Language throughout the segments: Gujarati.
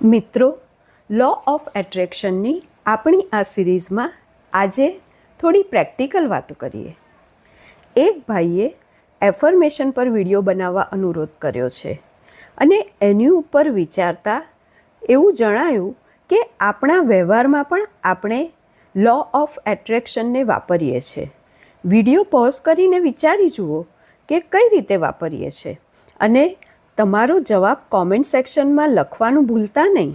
મિત્રો લો ઓફ એટ્રેક્શનની આપણી આ સિરીઝમાં આજે થોડી પ્રેક્ટિકલ વાતો કરીએ. એક ભાઈએ એફર્મેશન પર વીડિયો બનાવવા અનુરોધ કર્યો છે અને એની ઉપર વિચારતા એવું જણાયું કે આપણા વ્યવહારમાં પણ આપણે લો ઓફ એટ્રેક્શનને વાપરીએ છીએ વીડિયો પોઝ કરીને વિચારી જુઓ કે કઈ રીતે વાપરીએ છીએ અને તમારો જવાબ કોમેન્ટ સેક્શનમાં લખવાનું ભૂલતા નહીં.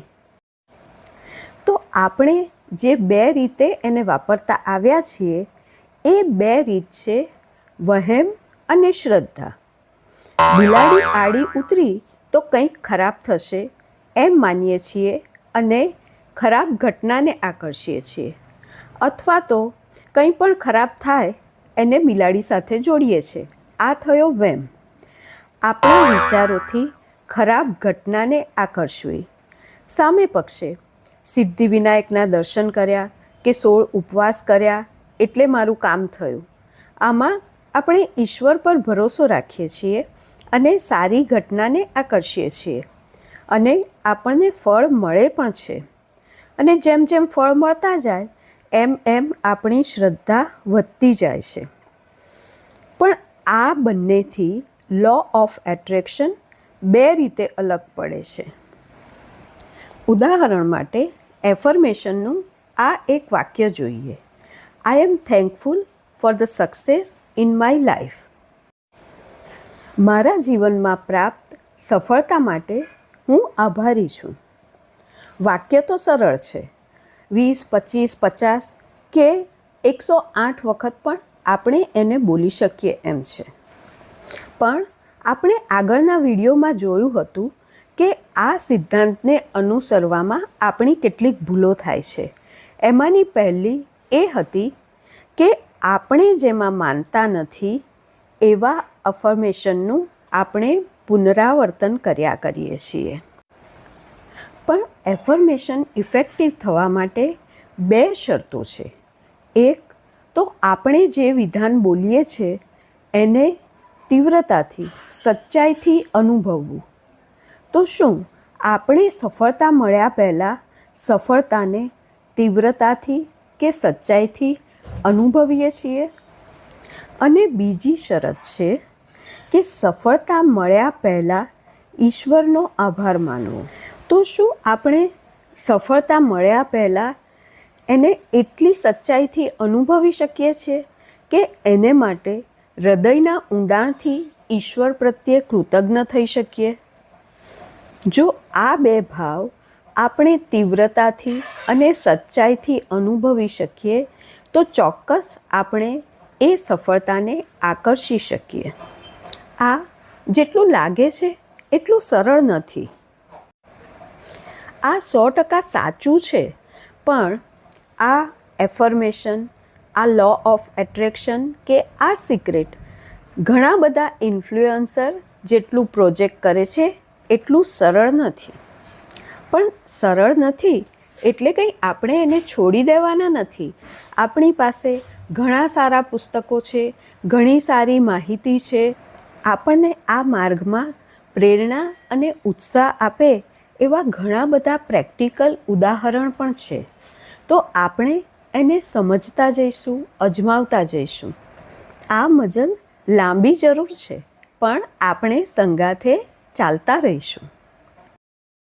તો આપણે જે બે રીતે એને વાપરતા આવ્યા છીએ, એ બે રીત છે વહેમ અને શ્રદ્ધા. બિલાડી આડી ઉતરી તો કંઈક ખરાબ થશે એમ માનીએ છીએ અને ખરાબ ઘટનાને આકર્ષીએ છીએ. અથવા તો કંઈ પણ ખરાબ થાય એને બિલાડી સાથે જોડીએ છીએ. આ થયો વેમ આપણા વિચારોથી ખરાબ ઘટનાને આકર્ષવી. સામે પક્ષે સિદ્ધિવિનાયકના દર્શન કર્યા કે સોળ ઉપવાસ કર્યા એટલે મારું કામ થયું. આમાં આપણે ઈશ્વર પર ભરોસો રાખીએ છીએ અને સારી ઘટનાને આકર્ષીએ છીએ. અને આપણને ફળ મળે પણ છે. અને જેમ જેમ ફળ મળતા જાય, એમ એમ આપણી શ્રદ્ધા વધતી જાય છે. પણ આ બંનેથી લો ઓફ એટ્રેક્શન બે રીતે અલગ પડે છે. ઉદાહરણ માટે એફર્મેશનનું આ એક વાક્ય જોઈએ. I am thankful for the success in my life મારા જીવનમાં પ્રાપ્ત સફળતા માટે હું આભારી છું. વાક્ય તો સરળ છે. વીસ, પચીસ, પચાસ કે એકસો આઠ વખત પણ આપણે એને બોલી શકીએ એમ છે. પણ આપણે આગળના વિડીયોમાં જોયું હતું કે આ સિદ્ધાંતને અનુસરવામાં આપણી કેટલીક ભૂલો થાય છે. એમાંની પહેલી એ હતી કે આપણે જેમાં માનતા નથી એવા અફર્મેશનનું આપણે પુનરાવર્તન કર્યા કરીએ છીએ. પણ એફર્મેશન ઇફેક્ટિવ થવા માટે બે શરતો છે. એક, તો આપણે જે વિધાન બોલીએ છીએ એને તીવ્રતાથી, સચ્ચાઈથી અનુભવવું. તો શું આપણે સફળતા મળ્યા પહેલાં સફળતાને તીવ્રતાથી કે સચ્ચાઈથી અનુભવીએ છીએ? અને બીજી શરત છે કે સફળતા મળ્યા પહેલાં ઈશ્વરનો આભાર માનવો. તો શું આપણે સફળતા મળ્યા પહેલાં એને એટલી સચ્ચાઈથી અનુભવી શકીએ છીએ કે એને માટે હૃદયના ઊંડાણથી ઈશ્વર પ્રત્યે કૃતજ્ઞ થઈ શકીએ? જો આ બે ભાવ આપણે તીવ્રતાથી અને સચ્ચાઈથી અનુભવી શકીએ, તો ચોક્કસ આપણે એ સફળતાને આકર્ષી શકીએ. આ જેટલું લાગે છે, એટલું સરળ નથી. આ સો ટકા સાચું છે, પણ આ એફર્મેશન આ લો ઓફ એટ્રેક્શન કે આ સિક્રેટ ઘણા બધા ઇન્ફ્લુએન્સર જેટલું પ્રોજેક્ટ કરે છે, એટલું સરળ નથી. પણ સરળ નથી એટલે કંઈ આપણે એને છોડી દેવાના નથી. આપણી પાસે ઘણા સારા પુસ્તકો છે, ઘણી સારી માહિતી છે. આપણને આ માર્ગમાં પ્રેરણા અને ઉત્સાહ આપે એવા ઘણા બધા પ્રેક્ટિકલ ઉદાહરણ પણ છે. તો આપણે એને સમજતા જઈશું, અજમાવતા જઈશું. આ મજલ લાંબી જરૂર છે, પણ આપણે સંગાથે ચાલતા રહીશું.